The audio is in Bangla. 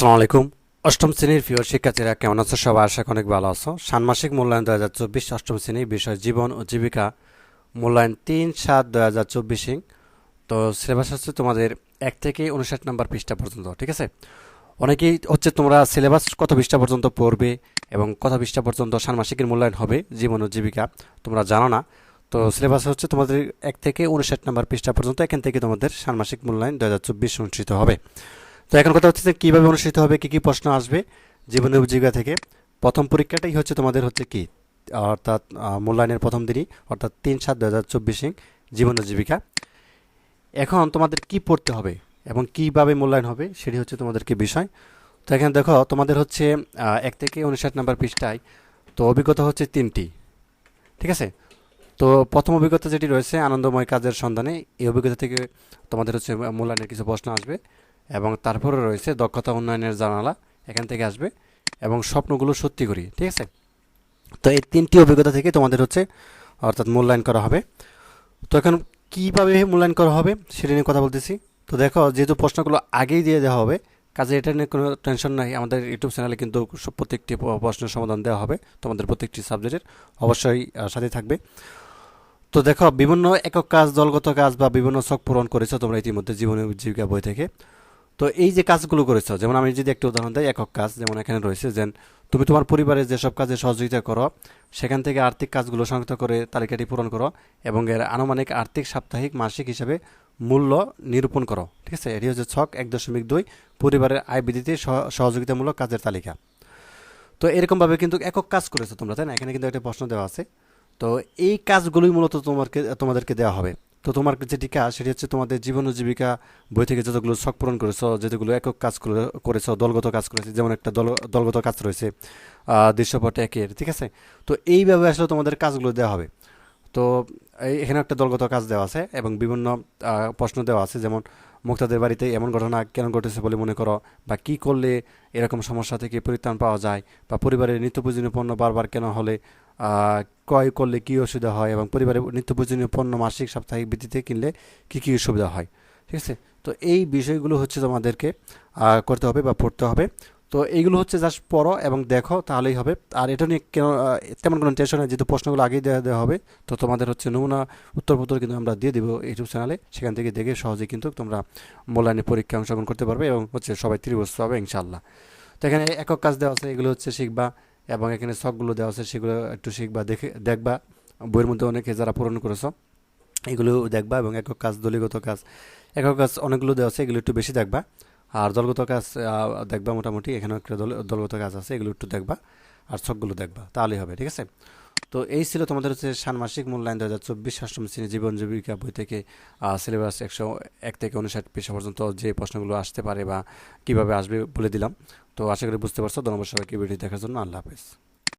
আসসালামু আলাইকুম। অষ্টম শ্রেণির প্রিয় শিক্ষার্থীরা, কেমন আছো? সবাই আশা অনেক ভালো আছো। ষান্মাসিক মূল্যায়ন দু হাজার চব্বিশ অষ্টম শ্রেণি বিষয় জীবন ও জীবিকা মূল্যায়ন তিন সাত দু হাজার চব্বিশে তো সিলেবাস হচ্ছে তোমাদের এক থেকে উনষাট নম্বর পৃষ্ঠা পর্যন্ত, ঠিক আছে? অনেকেই হচ্ছে তোমরা সিলেবাস কত পৃষ্ঠা পর্যন্ত পড়বে এবং কত পৃষ্ঠা পর্যন্ত ষান্মাসিকের মূল্যায়ন হবে জীবন ও জীবিকা, তোমরা জানো না। তো সিলেবাস হচ্ছে তোমাদের এক থেকে উনষাট নম্বর পৃষ্ঠা পর্যন্ত, এখান থেকে তোমাদের ষান্মাসিক মূল্যায়ন দু হাজার চব্বিশ অনুষ্ঠিত হবে। তো এখন কথা হচ্ছে যে কীভাবে অনুষ্ঠিত হবে, কী কী প্রশ্ন আসবে জীবন ও জীবিকা থেকে। প্রথম পরীক্ষাটাই হচ্ছে তোমাদের হচ্ছে কি, অর্থাৎ মূল্যায়নের প্রথম দিনই, অর্থাৎ তিন সাত দু হাজার চব্বিশে জীবন জীবিকা। এখন তোমাদের কি পড়তে হবে এবং কীভাবে মূল্যায়ন হবে সেটি হচ্ছে তোমাদেরকে বিষয়। তো এখানে দেখো, তোমাদের হচ্ছে এক থেকে উনষাট নম্বর পৃষ্ঠায় তো অভিজ্ঞতা হচ্ছে তিনটি, ঠিক আছে? তো প্রথম অভিজ্ঞতা যেটি রয়েছে, আনন্দময় কাজের সন্ধানে, এই অভিজ্ঞতা থেকে তোমাদের হচ্ছে, মূল্যায়নের কিছু প্রশ্ন আসবে। এবং তারপরে রয়েছে দক্ষতা উন্নয়নের জানালা এখান থেকে আসবে এবং স্বপ্নগুলো সত্যি করি, ঠিক আছে? তো এই তিনটি অভিজ্ঞতা থেকে তোমাদের হচ্ছে, অর্থাৎ মূল্যায়ন করা হবে। তো এখন কীভাবে মূল্যায়ন করা হবে সেটা নিয়ে কথা বলতেছি। তো দেখো, যেহেতু প্রশ্নগুলো আগেই দিয়ে দেওয়া হবে, কাজে এটা নিয়ে কোনো টেনশন নাই। আমাদের ইউটিউব চ্যানেলে কিন্তু প্রত্যেকটি প্রশ্নের সমাধান দেওয়া হবে তোমাদের প্রত্যেকটি সাবজেক্টের অবশ্যই সাথে থাকবে। তো দেখো, বিভিন্ন একক কাজ, দলগত কাজ বা বিভিন্ন শখ পূরণ করেছ তোমরা ইতিমধ্যে জীবনের জীবিকা বই থেকে। তো এই যে কাজগুলো করেছ, যেমন আমি যদি একটা উদাহরণ দিই, একক কাজ যেমন এখানে রয়েছে যে তুমি তোমার পরিবারের যেসব কাজে সহযোগিতা করো, সেখান থেকে আর্থিক কাজগুলো শনাক্ত করে তালিকাটি পূরণ করো এবং এর আনুমানিক আর্থিক সাপ্তাহিক মাসিক হিসাবে মূল্য নিরূপণ করো। ঠিক আছে? এটি হচ্ছে ছক এক দশমিক দুই পরিবারের আয় বৃদ্ধিতে সহ- সহযোগিতামূলক কাজের তালিকা। তো এরকমভাবে কিন্তু একক কাজ করেছ তোমরা, তাই না? এখানে কিন্তু একটা প্রশ্ন দেওয়া আছে। তো এই কাজগুলোই মূলত তোমাকে তোমাদেরকে দেওয়া হবে। তো তোমার যেটি কাজ সেটি হচ্ছে তোমাদের জীবন ও জীবিকা বই থেকে যতগুলো শখ পূরণ করেছ, যেগুলো একক কাজ করে- করেছ, দলগত কাজ করেছ, যেমন একটা দল, দলগত কাজ রয়েছে দৃশ্যপট একের, ঠিক আছে? তো এইভাবে আসলে তোমাদের কাজগুলো দেওয়া হবে। তো এখানে একটা দলগত কাজ দেওয়া আছে এবং বিভিন্ন প্রশ্ন দেওয়া আছে, যেমন মুক্তাদের বাড়িতে এমন ঘটনা কেন ঘটেছে বলে মনে করো, বা কি করলে এরকম সমস্যা থেকে পরিত্রাণ পাওয়া যায়, বা পরিবারের নিত্য প্রয়োজনীয় পণ্য বারবার কেন হলে ক্রয় করলে কী অসুবিধা হয় এবং পরিবারের নিত্য প্রয়োজনীয় পণ্য মাসিক, সাপ্তাহিক ভিত্তিতে কিনলে কী কী সুবিধা হয়? ঠিক আছে? তো এই বিষয়গুলো হচ্ছে তোমাদেরকে করতে হবে বা পড়তে হবে। তো এইগুলো হচ্ছে জাস্ট পড়ো এবং দেখো, তাহলেই হবে। আর এটা নিয়ে কেন তেমন কোনো টেনশন নেই, যেহেতু প্রশ্নগুলো আগেই দেওয়া দেওয়া হবে, তো তোমাদের হচ্ছে নমুনা উত্তরপত্র কিন্তু আমরা দিয়ে দিব ইউটিউব চ্যানেলে। সেখান থেকে দেখে সহজেই কিন্তু তোমরা মূল্যায়নে পরীক্ষা অংশগ্রহণ করতে পারবে এবং হচ্ছে সবাই ত্রিবস্ত হবে ইনশাল্লাহ তো এখানে একক কাজ দেওয়া আছে, এগুলো হচ্ছে শিখবা এবং এখানে শখগুলো দেওয়া আছে, সেগুলো একটু শিখবা, দেখে, দেখবা। বইয়ের মধ্যে অনেকে যারা পূরণ করেছ, এগুলো দেখবা এবং একক কাজ, দলিগত কাজ, একক কাজ অনেকগুলো দেওয়া আছে, এগুলো একটু বেশি দেখবা। আর দলগত কাজ দেখবা মোটামুটি, এখানেও একটা দল, দলগত কাজ আছে, এগুলো একটু দেখবা, আর শখগুলো দেখবা, তাহলেই হবে, ঠিক আছে? তো এই ছিল তোমাদের হচ্ছে ষান্মাসিক মূল্যায়ন দু হাজার চব্বিশ অষ্টম শ্রেণি জীবন জীবিকা বই থেকে সিলেবাস একশো এক থেকে উনষাট পেশা পর্যন্ত যে প্রশ্নগুলো আসতে পারে বা কীভাবে আসবে বলে দিলাম। তো আশা করি বুঝতে পারছ। ধন্যবাদ সবাইকে। ভিডিও দেখার জন্য আল্লাহ হাফেজ।